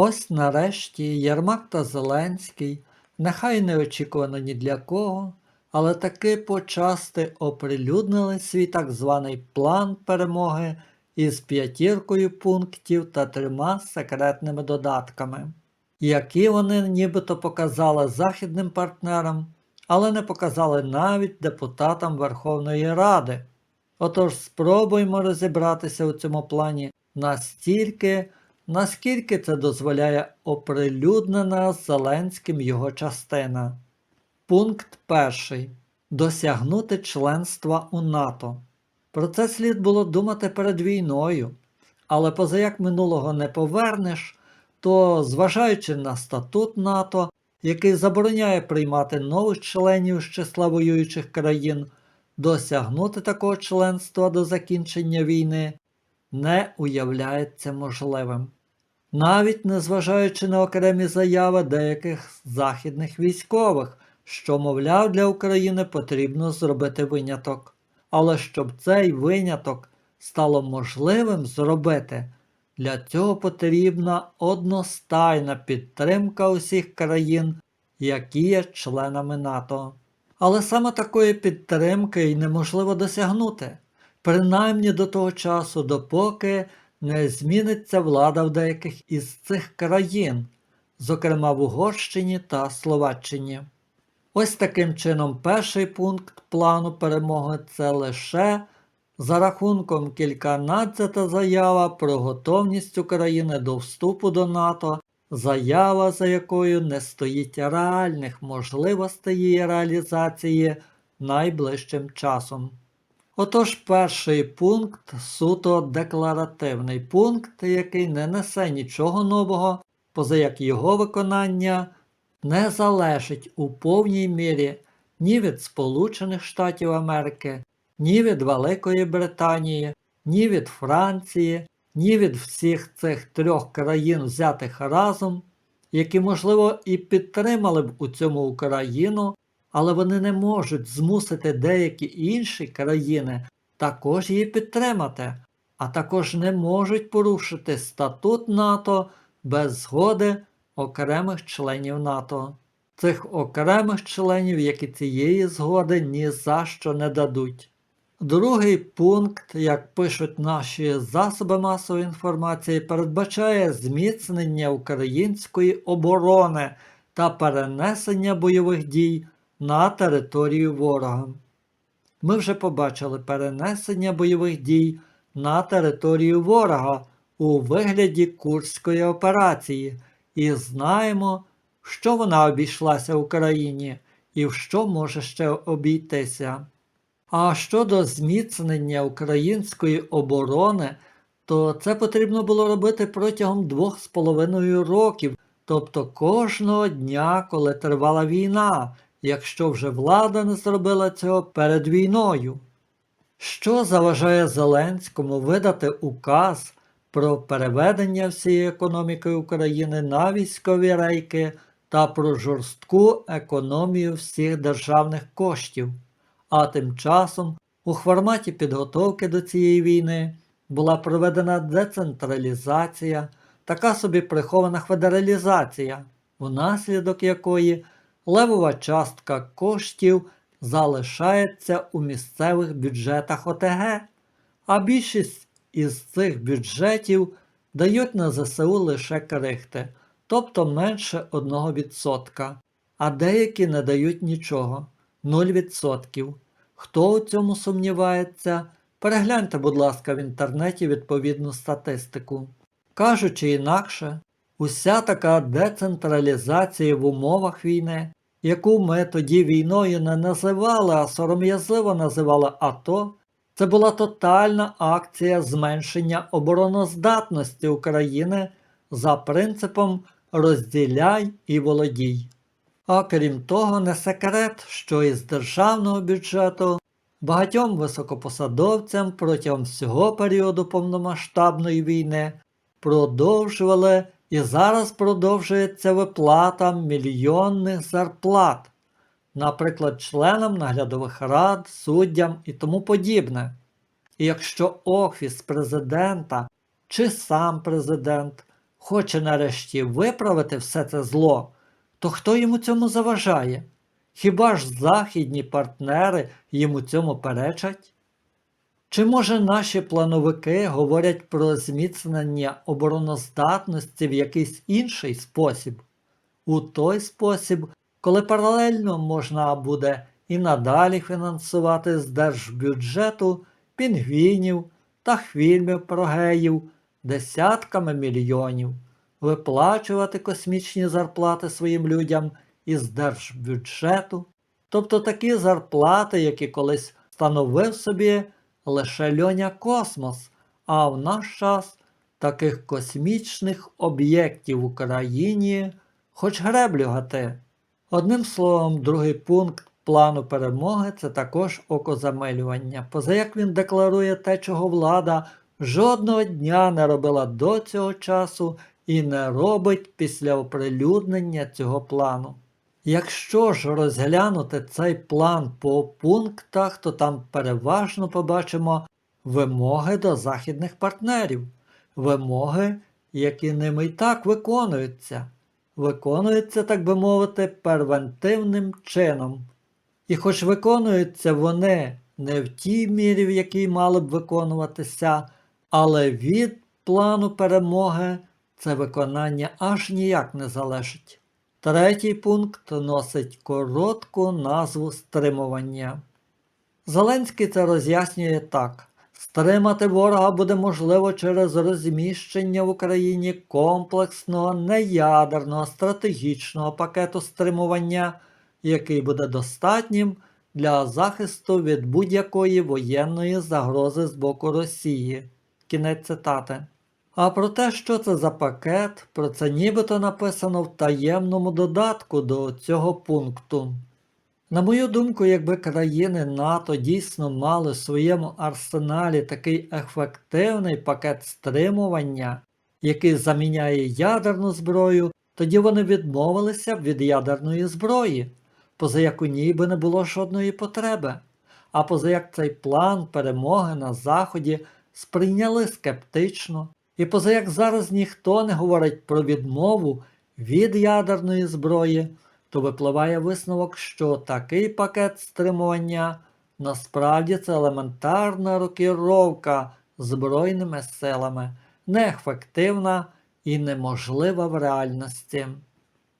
Ось нарешті Єрмак та Зеленський, нехай неочікувано ні для кого, але таки почасти оприлюднили свій так званий план перемоги із п'ятіркою пунктів та трьома секретними додатками, які вони нібито показали західним партнерам, але не показали навіть депутатам Верховної Ради. Отож спробуємо розібратися у цьому плані настільки, наскільки це дозволяє оприлюднена Зеленським його частина. Пункт перший. Досягнути членства у НАТО. Про це слід було думати перед війною, але позаяк минулого не повернеш, то, зважаючи на статут НАТО, який забороняє приймати нових членів з числа воюючих країн, досягнути такого членства до закінчення війни не уявляється можливим. Навіть незважаючи на окремі заяви деяких західних військових, що, мовляв, для України потрібно зробити виняток. Але щоб цей виняток стало можливим зробити, для цього потрібна одностайна підтримка усіх країн, які є членами НАТО. Але саме такої підтримки й неможливо досягнути, принаймні до того часу, допоки не зміниться влада в деяких із цих країн, зокрема в Угорщині та Словаччині. Ось таким чином, перший пункт плану перемоги це лише за рахунком кільканадцята заява про готовність України до вступу до НАТО, заява, за якою не стоїть реальних можливостей її реалізації найближчим часом. Отож, перший пункт суто декларативний пункт, який не несе нічого нового, поза як його виконання не залежить у повній мірі ні від Сполучених Штатів Америки, ні від Великої Британії, ні від Франції, ні від всіх цих трьох країн, взятих разом, які, можливо, і підтримали б у цьому Україну, але вони не можуть змусити деякі інші країни також її підтримати, а також не можуть порушити статут НАТО без згоди окремих членів НАТО. Цих окремих членів, які цієї згоди ні за що не дадуть. Другий пункт, як пишуть наші засоби масової інформації, передбачає зміцнення української оборони та перенесення бойових дій на територію ворога. Ми вже побачили перенесення бойових дій на територію ворога у вигляді Курської операції і знаємо, що вона обійшлася Україні і в що може ще обійтися. А щодо зміцнення української оборони, то це потрібно було робити протягом двох з половиною років, тобто кожного дня, коли тривала війна, якщо вже влада не зробила цього перед війною. Що заважає Зеленському видати указ про переведення всієї економіки України на військові рейки та про жорстку економію всіх державних коштів? А тим часом у форматі підготовки до цієї війни була проведена децентралізація, така собі прихована федералізація, внаслідок якої левова частка коштів залишається у місцевих бюджетах ОТГ, а більшість із цих бюджетів дають на ЗСУ лише крихти, тобто менше 1%, а деякі не дають нічого 0%. Хто у цьому сумнівається, перегляньте, будь ласка, в інтернеті відповідну статистику. Кажучи інакше, уся така децентралізація в умовах війни, яку ми тоді війною не називали, а сором'язливо називали АТО, це була тотальна акція зменшення обороноздатності України за принципом розділяй і володій. А крім того, не секрет, що із державного бюджету багатьом високопосадовцям протягом всього періоду повномасштабної війни продовжували і зараз продовжується виплата мільйонних зарплат, наприклад, членам наглядових рад, суддям і тому подібне. І якщо Офіс президента чи сам президент хоче нарешті виправити все це зло, то хто йому цьому заважає? Хіба ж західні партнери йому цьому перечать? Чи може наші плановики говорять про зміцнення обороноздатності в якийсь інший спосіб? У той спосіб, коли паралельно можна буде і надалі фінансувати з держбюджету пінгвінів та фільмів про геїв десятками мільйонів, виплачувати космічні зарплати своїм людям із держбюджету, тобто такі зарплати, які колись становив собі лише льоня космос, а в наш час таких космічних об'єктів в Україні хоч греблю гати. Одним словом, другий пункт плану перемоги це також окозамилювання. Поза як він декларує те, чого влада жодного дня не робила до цього часу і не робить після оприлюднення цього плану. Якщо ж розглянути цей план по пунктах, то там переважно побачимо вимоги до західних партнерів, вимоги, які ними і так виконуються. Виконуються, так би мовити, первентивним чином. І хоч виконуються вони не в тій мірі, в якій мали б виконуватися, але від плану перемоги це виконання аж ніяк не залежить. Третій пункт носить коротку назву стримування. Зеленський це роз'яснює так. Стримати ворога буде можливо через розміщення в Україні комплексного неядерного стратегічного пакету стримування, який буде достатнім для захисту від будь-якої воєнної загрози з боку Росії. Кінець цитати. А про те, що це за пакет, про це нібито написано в таємному додатку до цього пункту. На мою думку, якби країни НАТО дійсно мали в своєму арсеналі такий ефективний пакет стримування, який заміняє ядерну зброю, тоді вони відмовилися б від ядерної зброї, поза як у ній би не було жодної потреби. А поза як цей план перемоги на Заході сприйняли скептично, і поза як зараз ніхто не говорить про відмову від ядерної зброї, то випливає висновок, що такий пакет стримування насправді це елементарна рокіровка збройними силами, неефективна і неможлива в реальності.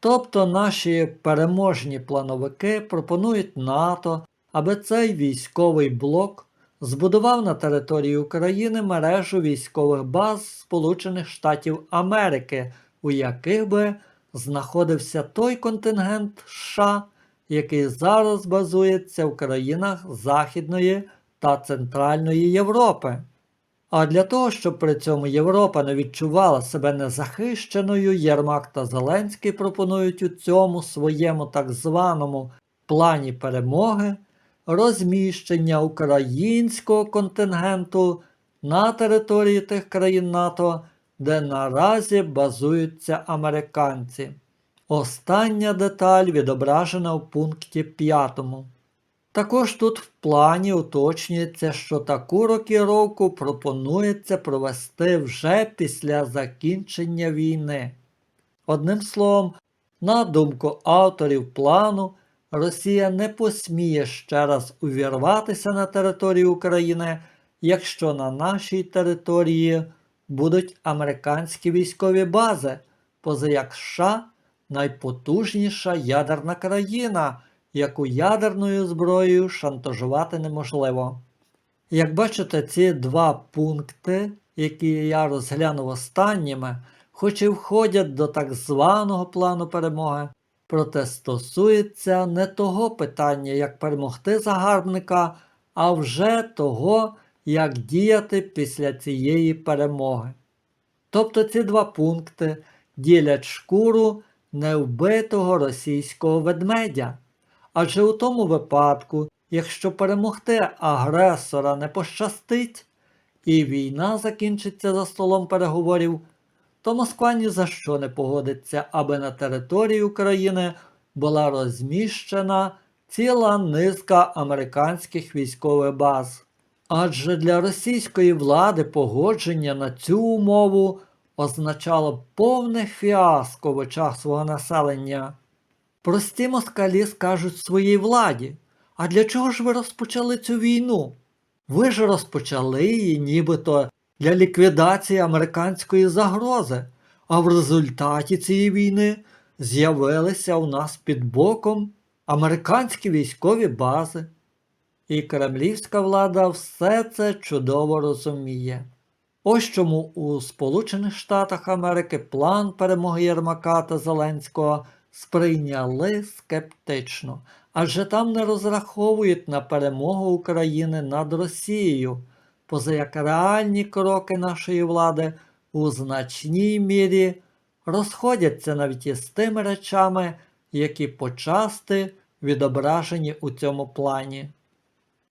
Тобто наші переможні плановики пропонують НАТО, аби цей військовий блок збудував на території України мережу військових баз Сполучених Штатів Америки, у яких би знаходився той контингент США, який зараз базується в країнах Західної та Центральної Європи. А для того, щоб при цьому Європа не відчувала себе незахищеною, Єрмак та Зеленський пропонують у цьому своєму так званому плані перемоги розміщення українського контингенту на території тих країн НАТО, де наразі базуються американці. Остання деталь відображена в пункті 5. Також тут в плані уточнюється, що таку рокіровку пропонується провести вже після закінчення війни. Одним словом, на думку авторів плану, Росія не посміє ще раз увірватися на територію України, якщо на нашій території будуть американські військові бази, поза як США найпотужніша ядерна країна, яку ядерною зброєю шантажувати неможливо. Як бачите, ці два пункти, які я розглянув останніми, хоч і входять до так званого плану перемоги, проте стосується не того питання, як перемогти загарбника, а вже того, як діяти після цієї перемоги. Тобто ці два пункти ділять шкуру невбитого російського ведмедя. Адже у тому випадку, якщо перемогти агресора не пощастить, і війна закінчиться за столом переговорів, то Москва ні за що не погодиться, аби на території України була розміщена ціла низка американських військових баз. Адже для російської влади погодження на цю умову означало повне фіаско в очах свого населення. Прості москалі скажуть своїй владі, а для чого ж ви розпочали цю війну? Ви ж розпочали її нібито для ліквідації американської загрози, а в результаті цієї війни з'явилися у нас під боком американські військові бази. І кремлівська влада все це чудово розуміє. Ось чому у Сполучених Штатах Америки план перемоги Єрмака та Зеленського сприйняли скептично, адже там не розраховують на перемогу України над Росією, поза як реальні кроки нашої влади у значній мірі розходяться навіть із тими речами, які почасти відображені у цьому плані.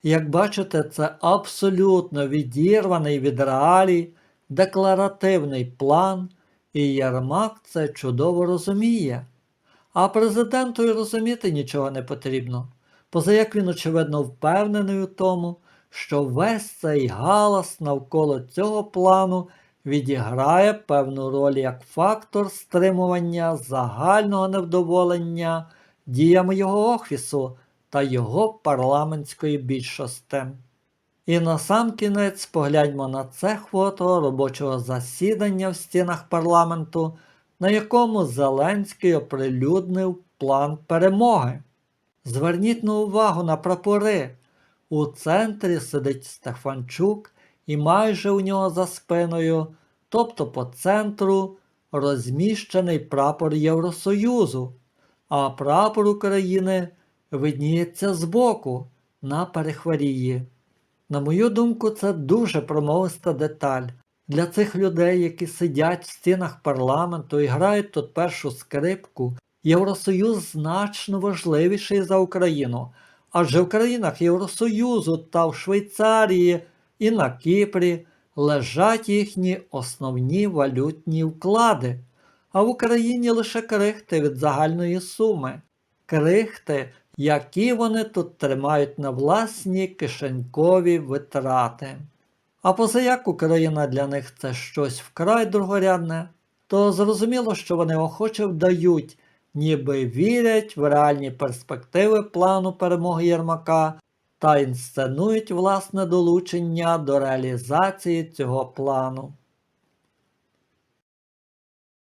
Як бачите, це абсолютно відірваний від реалій, декларативний план, і Єрмак це чудово розуміє. А президенту й розуміти нічого не потрібно, поза як він, очевидно, впевнений у тому, що весь цей галас навколо цього плану відіграє певну роль як фактор стримування загального невдоволення діями його офісу та його парламентської більшості. І насамкінець погляньмо на це фото робочого засідання в стінах парламенту, на якому Зеленський оприлюднив план перемоги. Зверніть на увагу на прапори. У центрі сидить Стефанчук і майже у нього за спиною, тобто по центру, розміщений прапор Євросоюзу, а прапор України видніється збоку на перехварії. На мою думку, це дуже промовиста деталь. Для цих людей, які сидять в стінах парламенту і грають тут першу скрипку, Євросоюз значно важливіший за Україну. Адже в країнах Євросоюзу та в Швейцарії і на Кіпрі лежать їхні основні валютні вклади, а в Україні лише крихти від загальної суми. Крихти, які вони тут тримають на власні кишенькові витрати. А позаяк Україна для них це щось вкрай другорядне, то зрозуміло, що вони охоче вдають, ніби вірять в реальні перспективи плану перемоги Єрмака та інсценують власне долучення до реалізації цього плану.